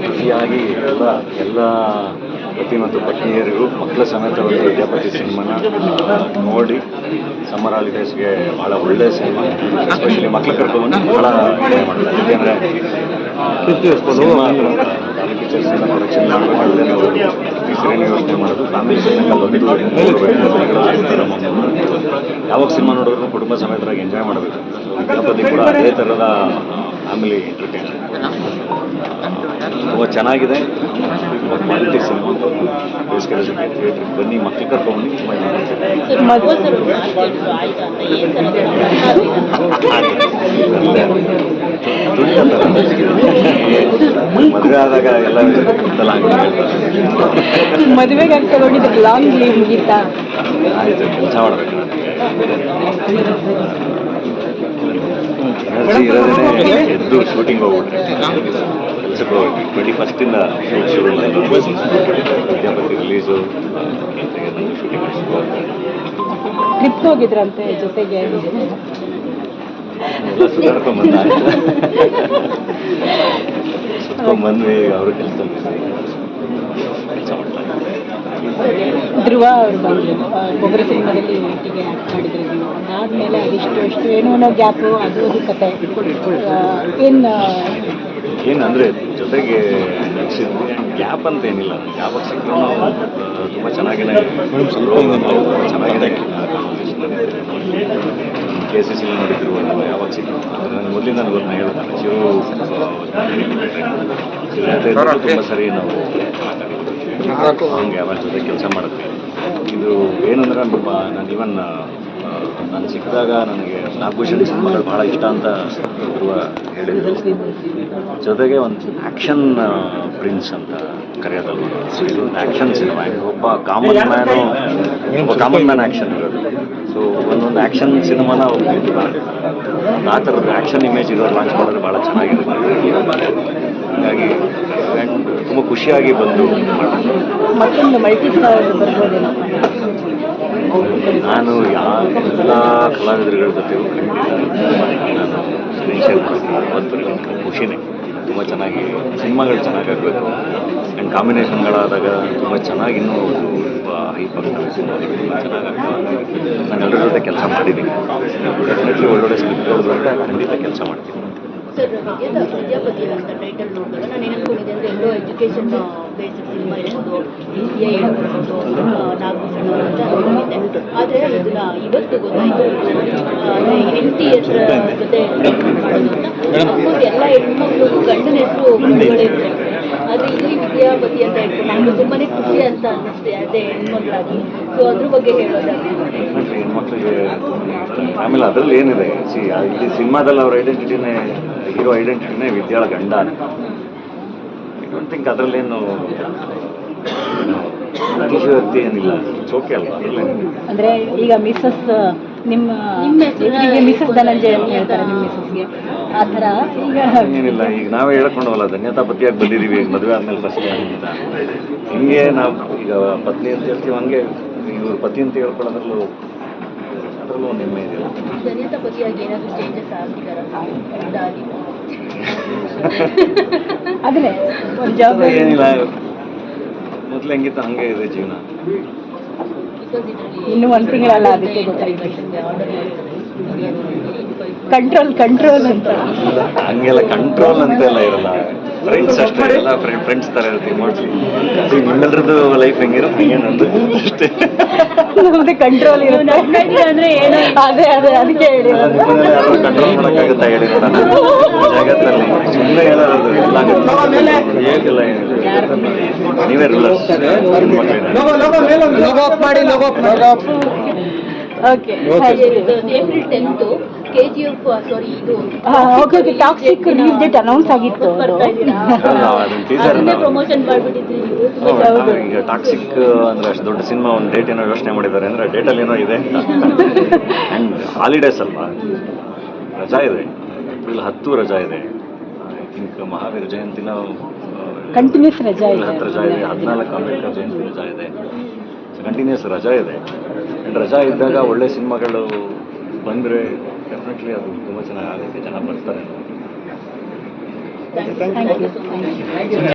ಪ್ರತಿಯಾಗಿ ಎಲ್ಲ ಎಲ್ಲ ಪತಿ ಮತ್ತು ಪತ್ನಿಯರಿಗೂ ಮಕ್ಕಳ ಸಮೇತ ಒಂದು ವಿದ್ಯಾಪತಿ ಸಿನಿಮಾನ ನೋಡಿ ಸಮ್ಮರ್ ಹಾಲಿಡೇಸ್ಗೆ ಭಾಳ ಒಳ್ಳೆಯ ಸಿನಿಮಾ. ಎಸ್ಪೆಷಲಿ ಮಕ್ಕಳ ಕರ್ಕೊಂಡು ಭಾಳ ಮಾಡ್ತಾರೆ. ಯಾಕೆಂದರೆ ಸಿನಿಮಾ ಎಲ್ಲ ಮಾಡದೆ ಫ್ಯಾಮಿಲಿ ಯಾವಾಗ ಸಿನಿಮಾ ನೋಡಿದ್ರು ಕುಟುಂಬ ಸಮೇತರಾಗಿ ಎಂಜಾಯ್ ಮಾಡಬೇಕು. ಗಣಪತಿ ಕೂಡ ಅದೇ ಥರದ ಫ್ಯಾಮಿಲಿ ಎಂಟರ್ಟೈನ್ಮೆಂಟ್ ತುಂಬ ಚೆನ್ನಾಗಿದೆ. Quality cinema. ಬನ್ನಿ ಮಕ್ಕಳು ಕರ್ಕೊಂಡು ತುಂಬ ಮದುವೆ ಆದಾಗ ಎಲ್ಲ ಮದುವೆಗೆ ಲಾಂಗ್ ಲೀವ್ ಮುಗೀತಾ? ಆಯ್ತು ಕೆಲಸ ಮಾಡಬೇಕು. ಎನರ್ಜಿ ಇರೋದೇ ಎದ್ದು ಶೂಟಿಂಗ್ ಹೋಗ್ಬಿಟ್ರೆ. ಕೆಲಸಕ್ಕೆ ಹೋಗ್ಬೇಕು. ಟ್ವೆಂಟಿ ಫಸ್ಟಿಂದ ಶೂಟ್ ಶುರು ವಿದ್ಯಾಪತಿ ರಿಲೀಸು ಶೂಟಿಂಗ್ ಟ್ರಿಪ್ ಹೋಗಿದ್ರಂತೆ ಜೊತೆಗೆ? ಎಲ್ಲ ಸುಧಾರ್ಕೊಂಬಂದ ಸುತ್ಕೊಂಬಂದ್ವಿ ಅವರು ಕೆಲಸ ಧ್ರುವ ಅವರು ಬಂದರು. ಒಬ್ಬರ ಸಿನಿಮಾದಲ್ಲಿ ಒಟ್ಟಿಗೆ ಆ್ಯಕ್ಟ್ ಮಾಡಿದ್ರು ನೀವು ಅದಾದಮೇಲೆ ಅದಿಷ್ಟು ಎಷ್ಟು ಏನು ಅನ್ನೋ ಗ್ಯಾಪು ಅದು ಅದು ಕತೆ ಏನು ಏನು ಅಂದರೆ ಜೊತೆಗೆ ಗ್ಯಾಪ್ ಅಂತ ಏನಿಲ್ಲ. ಗ್ಯಾಪ್ ನಾವು ತುಂಬ ಚೆನ್ನಾಗಿದೆ ಸ್ವಲ್ಪ ಚೆನ್ನಾಗಿದೆ ಕೆ ಸಿ ಸಿ ನೋಡಿದ್ರು ಯಾವಾಗ ಸಿಕ್ಕಿದ್ರು ಆದರೆ ನನಗೆ ಮೊದಲಿಂದ ನನಗೆ ಗೊತ್ತ ಹೇಳಿದೆ. ನಾನು ಶಿವು ಶಿವ. ತುಂಬ ಸರಿ ನಾವು ಮಾತಾಡಿದ್ದೀವಿ ಹಂಗೆ ಅವರ ಜೊತೆ ಕೆಲಸ ಮಾಡುತ್ತೆ. ಇದು ಏನಂದ್ರೆ ನಮ್ಮ ನಾನು ಇವನ್ ನಾನು ಸಿಕ್ಕಿದಾಗ ನನಗೆ ನಾಗಭೂಷಣ್ ಸಿನಿಮಾಗಳು ಭಾಳ ಇಷ್ಟ ಅಂತ ಧ್ರುವ ಹೇಳಿದ್ರು. ಜೊತೆಗೆ ಒಂದು ಆ್ಯಕ್ಷನ್ ಪ್ರಿನ್ಸ್ ಅಂತ ಕರೆಯೋದಲ್ಲ ಸೊ ಇದು ಒಂದು ಆ್ಯಕ್ಷನ್ ಸಿನಿಮಾ. ಒಬ್ಬ ಕಾಮನ್ ಮ್ಯಾನು ಒಬ್ಬ ಕಾಮನ್ ಮ್ಯಾನ್ ಆ್ಯಕ್ಷನ್ ಇರೋದು. ಸೊ ಒಂದೊಂದು ಆ್ಯಕ್ಷನ್ ಸಿನಿಮಾನ ಆ ಥರದ ಆ್ಯಕ್ಷನ್ ಇಮೇಜ್ ಇರೋ ಲಾಂಚ್ ಮಾಡಿದ್ರೆ ಭಾಳ ಚೆನ್ನಾಗಿರುತ್ತೆ. ಹಾಗಾಗಿ ತುಂಬ ಖುಷಿಯಾಗಿ ಬಂದು ನಾನು ಯಾವ ಎಲ್ಲ ಕಲಾವಿದರುಗಳ ಜೊತೆಗೂ ಖಂಡಿತ ನಾನು ಖುಷಿನೇ. ಚೆನ್ನಾಗಿ, ಸಿನಿಮಾಗಳು ಚೆನ್ನಾಗಾಗಬೇಕು ಆ್ಯಂಡ್ ಕಾಂಬಿನೇಷನ್ಗಳಾದಾಗ ತುಂಬ ಚೆನ್ನಾಗಿ ಇನ್ನೂ ಹೈಪ್ ಆಗ್ತವೆ ಸಿನಿಮಾಗಳು ಚೆನ್ನಾಗಾಗ್ತವೆ ನಾನು ಎಲ್ಲರ ಜೊತೆ ಕೆಲಸ ಮಾಡಿದ್ದೀನಿ. ಡೆಫಿನೆಟ್ಲಿ ಒಳ್ಳೊಳ್ಳೆ ಸ್ಕ್ರಿಪ್ಟ್ಗಳು ಬಂದರೆ ಖಂಡಿತ ಕೆಲಸ ಮಾಡ್ತೀನಿ. ಸರ್ ಅಂತ ಟೈಟಲ್ ನೋಡಿದಾಗ ನಾನು ಏನಂತ ಅನ್ಕೊಂಡಿದ್ದೆ ಅಂದರೆ ಎಲ್ಲೋ ಎಜುಕೇಷನ್ ಬೇಸ್ಡ್ ಸಿನಿಮಾ ಇರ್ಬೋದು ಅಂತ ಆದರೆ ಇವತ್ತು ಗೊತ್ತಾಯಿತು. ಎಲ್ಲ ಹೆಣ್ಮಕ್ಳಿಗೂ ಗಂಡನ ಹೆಸರು ಮುಳುಗಡೆ ಇರುತ್ತೆ ಆದರೆ ಇಲ್ಲಿ ವಿದ್ಯಾಪತಿ ಅಂತ ಹೇಳ್ಕೊಂಡು ನಮ್ಗೆ ತುಂಬಾನೇ ಖುಷಿ ಅಂತ ಅನ್ನಿಸ್ತೆ ಅದೇ ಹೆಣ್ಮಕ್ಳಾಗಿ. ಸೊ ಅದ್ರ ಬಗ್ಗೆ ಹೆಣ್ಮಕ್ಳಿಗೆ ಆಮೇಲೆ ಅದರಲ್ಲಿ ಏನಿದೆ? ಸಿ ಇಲ್ಲಿ ಸಿನಿಮಾದಲ್ಲಿ ಅವ್ರ ಐಡೆಂಟಿಟಿನೇ ಹೀರೋ ಐಡೆಂಟಿಟಿನೇ ವಿದ್ಯಾಳ ಗಂಡ ಅಂತ ಐ ಡೋಂಟ್ ಥಿಂಕ್ ಅದರಲ್ಲೇನು ಅತಿಶಯೋಕ್ತಿ ಏನಿಲ್ಲ. ಚೋಕೆ ಅಲ್ಲ ಅದರಲ್ಲೇನಿದೆ ಅಂದರೆ ಈಗ ಮಿಸ್ಸಸ್ ನಿಮ್ಮ ಹೆಸರನ್ನ ಮಿಸ್ಸಸ್ ಧನಂಜಯ ಅಂತ ಹೇಳ್ತಾರೆ ನಿಮ್ಮ ಮಿಸಸ್ಗೆ ಆ ಥರ ಈಗ ಏನಿಲ್ಲ ಈಗ ನಾವೇ ಹೇಳ್ಕೊಂಡವಲ್ಲ ಧನ್ಯತಾ ಪತಿಯಾಗಿ ಬಂದಿದ್ದೀವಿ ಈಗ ಮದುವೆ ಆದ್ಮೇಲೆ ಫಸ್ಟ್ ಅಂತ. ಹಿಂಗೆ ನಾವು ಈಗ ಪತ್ನಿ ಅಂತ ಹೇಳ್ತೀವಿ ಹಂಗೆ ಇವ್ರ ಪತಿ ಅಂತ ಹೇಳ್ಕೊಳ್ಳೋದ್ರಲ್ಲೂ ಅದರಲ್ಲೂ ಒಂದು ಹೆಮ್ಮೆ ಇದೆಯಲ್ಲ ಧನ್ಯತಾ ಪತಿಯಾಗಿ ಏನಾದರೂ ಚೇಂಜಸ್ ಆಗ್ತಿದಾರ? ಅದಾಗಿ ಅದನ್ನೇ ಒಂದು ಜವಾಬ್ದಾರಿ ಏನಿಲ್ಲ ಮೊದಲು ಹೆಂಗಿತ್ತು ಹಂಗೆ ಇದೆ ಜೀವನ. ಇನ್ನೂ ಒಂದು ತಿಂಗಳಲ್ಲ ಅದಕ್ಕೆ ಗೊತ್ತಾಯ್ತು. ಕಂಟ್ರೋಲ್ ಕಂಟ್ರೋಲ್ ಅಂತ. ಹಂಗೆಲ್ಲ ಕಂಟ್ರೋಲ್ ಅಂತೆಲ್ಲ ಇರಲ್ಲ. ಫ್ರೆಂಡ್ಸ್ ಅಷ್ಟೇ ಎಲ್ಲ ಫ್ರೆಂಡ್ಸ್ ತರ ಇರ್ತೀವಿ ಮೋಸ್ಟ್ಲಿ ನಿಮ್ಮೆಲ್ಲರದ್ದು ಲೈಫ್ ಹೆಂಗಿರುತ್ತೆ ಹಂಗೆ ನಂದು ಅಷ್ಟೇ. ನಮ್ದು ಕಂಟ್ರೋಲ್ ಇರುತ್ತೆ. ಅಂದ್ರೆ ಏನೋ ಅದೇ ಅದೇ ಅದಕ್ಕೆ ಹೇಳಿ ಕಂಟ್ರೋಲ್ ಮಾಡೋಕ್ಕಾಗುತ್ತಾ ಹೇಳಿ ನೋಡೋಣ ಜಗತ್ತಲ್ಲಿ ಸುಮ್ಮನೆ ಹೇಳೋದು ಎಲ್ಲ ಆಗುತ್ತೆ. ಹೇಗಿಲ್ಲ ಏನಿಲ್ಲ ನೀವೇ rulers okay April tenth K G F sorry ಇದು okay okay Toxic release date announce ಆಗಿತ್ತು ಅದು. ಬರ್ತಾ ಇದ್ದೀರಾ ಅದನ್ನ teaser ಅದನ್ನೇ ನಾವು- ಪ್ರಮೋಷನ್ ಮಾಡ್ಬಿಟ್ಟಿದ್ರಿ ಈಗ ಟಾಕ್ಸಿಕ್ ಅಂದ್ರೆ ಅಷ್ಟು ದೊಡ್ಡ ಸಿನಿಮಾ ಒಂದು ಡೇಟ್ ಏನೋ ಯೋಚನೆ ಮಾಡಿದ್ದಾರೆ ಅಂದ್ರೆ ಡೇಟಲ್ಲಿ ಏನೋ ಇದೆ. ಆ್ಯಂಡ್ ಹಾಲಿಡೇಸ್ ಅಲ್ವಾ? ರಜಾ ಇದೆ. ಏಪ್ರಿಲ್ ಹತ್ತು ರಜಾ ಇದೆ. ಐ ಥಿಂಕ್ ಮಹಾವೀರ ಜಯಂತಿನ ಕಂಟಿನ್ಯೂಸ್ ರಜಾ ಏಪ್ರಿಲ್ ಹತ್ತು ರಜಾ ಇದೆ. ಹದಿನಾಲ್ಕು ಅಂಬೇಡ್ಕರ್ ಜಯಂತಿ ರಜಾ ಇದೆ ಕಂಟಿನ್ಯೂಸ್ ರಜಾ ಇದೆ. ಆ್ಯಂಡ್ ರಜಾ ಇದ್ದಾಗ ಒಳ್ಳೆ ಸಿನಿಮಾಗಳು ಬಂದರೆ ಡೆಫಿನೆಟ್ಲಿ ಅದು ತುಂಬ ಚೆನ್ನಾಗಿ ಆಗುತ್ತೆ. ಜನ ಬರ್ತಾರೆ. Thank you